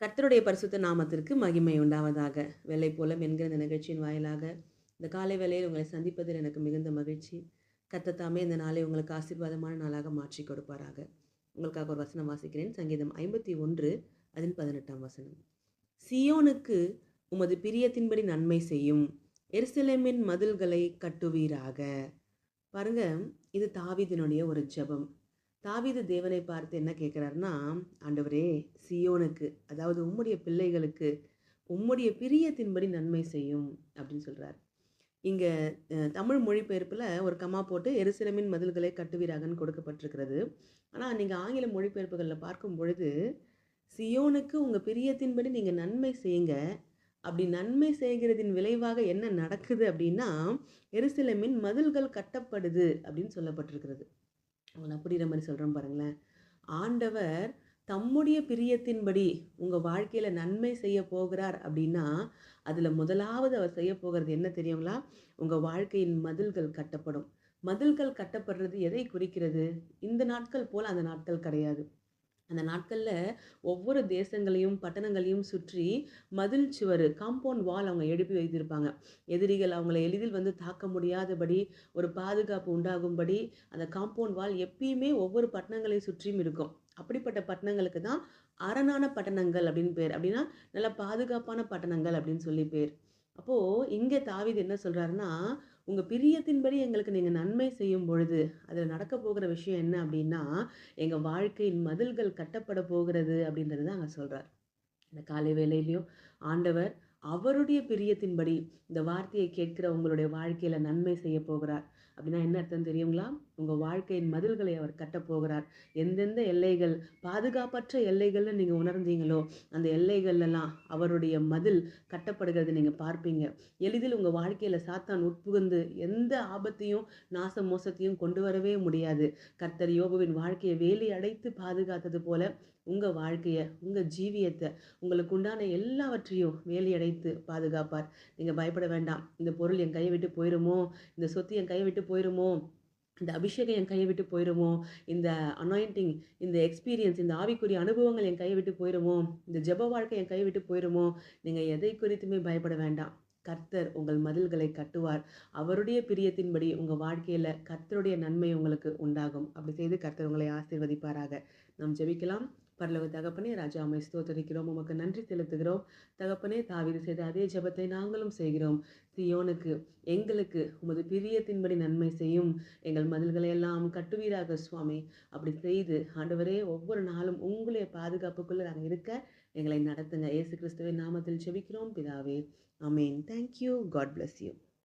கர்த்தருடைய பரிசுத்த நாமத்திற்கு மகிமை உண்டாவதாக. வெள்ளை போல என்கிற இந்த நிகழ்ச்சியின் வாயிலாக இந்த காலை வேளையில் உங்களை சந்திப்பதில் எனக்கு மிகுந்த மகிழ்ச்சி. கத்தத்தாமே இந்த நாளை உங்களுக்கு ஆசீர்வாதமான நாளாக மாற்றி கொடுப்பாராக. உங்களுக்காக ஒரு வசனம் வாசிக்கிறேன். சங்கீதம் ஐம்பத்தி ஒன்று அதன் பதினெட்டாம் வசனம். சியோனுக்கு உமது பிரியத்தின்படி நன்மை செய்யும். எருசலேமின் மதில்களை கட்டுவீராக. பாருங்க இது தாவீதினுடைய ஒரு ஜெபம். தாவீது தேவனை பார்த்து என்ன கேட்குறாருன்னா ஆண்டவரே சியோனுக்கு அதாவது உம்முடைய பிள்ளைகளுக்கு உம்முடைய பிரியத்தின்படி நன்மை செய்யும் அப்படின்னு சொல்கிறார் இங்கே தமிழ் மொழிபெயர்ப்பில் ஒரு கமா போட்டு எருசிலமின் மதில்களை கட்டுவீராகன்னு கொடுக்கப்பட்டிருக்கிறது. ஆனால் நீங்கள் ஆங்கில மொழிபெயர்ப்புகளில் பார்க்கும் பொழுது சியோனுக்கு உங்கள் பிரியத்தின்படி நீங்கள் நன்மை செய்யுங்க அப்படி நன்மை செய்கிறதின் விளைவாக என்ன நடக்குது அப்படின்னா எருசலேமின் மதில்கள் கட்டப்படுது அப்படின்னு சொல்லப்பட்டிருக்கிறது. நான் புரிகிற மாதிரி சொல்கிறோம் பாருங்களேன். ஆண்டவர் தம்முடைய பிரியத்தின்படி உங்கள் வாழ்க்கையில் நன்மை செய்ய போகிறார் அப்படின்னா அதில் முதலாவது அவர் செய்ய போகிறது என்ன தெரியுங்களா? உங்கள் வாழ்க்கையின் மதில்கள் கட்டப்படும். மதில்கள் கட்டப்படுறது எதை குறிக்கிறது? இந்த நாட்கள் போல் அந்த நாட்கள் கிடையாது. அந்த நாட்களில் ஒவ்வொரு தேசங்களையும் பட்டணங்களையும் சுற்றி மதில் சுவர் காம்பவுண்ட் வால் அவங்க எழுப்பி வைத்திருப்பாங்க. எதிரிகள் அவங்கள எளிதில் வந்து தாக்க முடியாதபடி ஒரு பாதுகாப்பு உண்டாகும்படி அந்த காம்பவுண்ட் வால் எப்பயுமே ஒவ்வொரு பட்டணங்களை சுற்றியும் இருக்கும். அப்படிப்பட்ட பட்டணங்களுக்கு தான் அரணான பட்டணங்கள் அப்படின்னு பேர். அப்படின்னா நல்ல பாதுகாப்பான பட்டணங்கள் அப்படின்னு சொல்லி பேர். அப்போது இங்கே தாவிது என்ன சொல்கிறாருன்னா உங்கள் பிரியத்தின்படி எங்களுக்கு நீங்கள் நன்மை செய்யும் பொழுது அதில் நடக்க போகிற விஷயம் என்ன அப்படின்னா எங்கள் வாழ்க்கையின் மதில்கள் கட்டப்பட போகிறது அப்படின்றது தான் அங்கே சொல்கிறார் இந்த காலை வேலையிலையும் ஆண்டவர் அவருடைய பிரியத்தின்படி இந்த வார்த்தையை கேட்கிற உங்களுடைய வாழ்க்கையில் நன்மை செய்ய போகிறார். அப்படின்னா என்ன அர்த்தம் தெரியுங்களா உங்கள் வாழ்க்கையின் மதில்களை அவர் கட்டப்போகிறார் எந்தெந்த எல்லைகள் பாதுகாப்பற்ற எல்லைகள்னு நீங்கள் உணர்ந்தீங்களோ அந்த எல்லைகள்லாம் அவருடைய மதில் கட்டப்படுகிறது நீங்கள் பார்ப்பீங்க. எளிதில் உங்கள் வாழ்க்கையில் சாத்தான் உட்புகுந்து எந்த ஆபத்தையும் நாச மோசத்தையும் கொண்டு வரவே முடியாது. கர்த்தர் யோகுவின் வாழ்க்கையை வேலி அடைத்து பாதுகாத்தது போல உங்கள் வாழ்க்கையை உங்கள் ஜீவியத்தை உங்களுக்கு உண்டான எல்லாவற்றையும் வேலையடைத்து பாதுகாப்பார். நீங்கள் பயப்பட வேண்டாம். இந்த பொருள் என் கையை விட்டு போயிருமோ? இந்த சொத்து என் கையை விட்டு போயிருமோ? இந்த அபிஷேகம் என் கையை விட்டு போயிருமோ? இந்த அனாயிண்டிங் இந்த எக்ஸ்பீரியன்ஸ் இந்த ஆவிக்குரிய அனுபவங்கள் என் கையை விட்டு போயிருமோ? இந்த ஜெப வாழ்க்கை என் கையை விட்டு போயிருமோ? நீங்கள் எதை குறித்துமே பயப்பட வேண்டாம். கர்த்தர் உங்கள் மதில்களை கட்டுவார். அவருடைய பிரியத்தின்படி உங்கள் வாழ்க்கையில் கர்த்தருடைய நன்மை உங்களுக்கு உண்டாகும். அப்படி செய்து கர்த்தர் உங்களை ஆசீர்வதிப்பாராக. நாம் ஜெபிக்கலாம். பரலவ தகப்பனே ராஜா அம்மை ஸ்தோத்தரிக்கிறோம். உமக்கு நன்றி செலுத்துகிறோம். தகப்பனே தாவிது செய்த அதே ஜபத்தை நாங்களும் செய்கிறோம். சியோனுக்கு எங்களுக்கு உமது பிரியத்தின்படி நன்மை செய்யும். எங்கள் மதில்களை எல்லாம் கட்டுவீராக சுவாமி. அப்படி செய்து ஆண்டவரே ஒவ்வொரு நாளும் உங்களுடைய பாதுகாப்புக்குள்ளே நாங்கள் இருக்க எங்களை நடத்துங்க. இயேசு கிறிஸ்துவின் நாமத்தில் செபிக்கிறோம் பிதாவே அமேன் thank you God bless you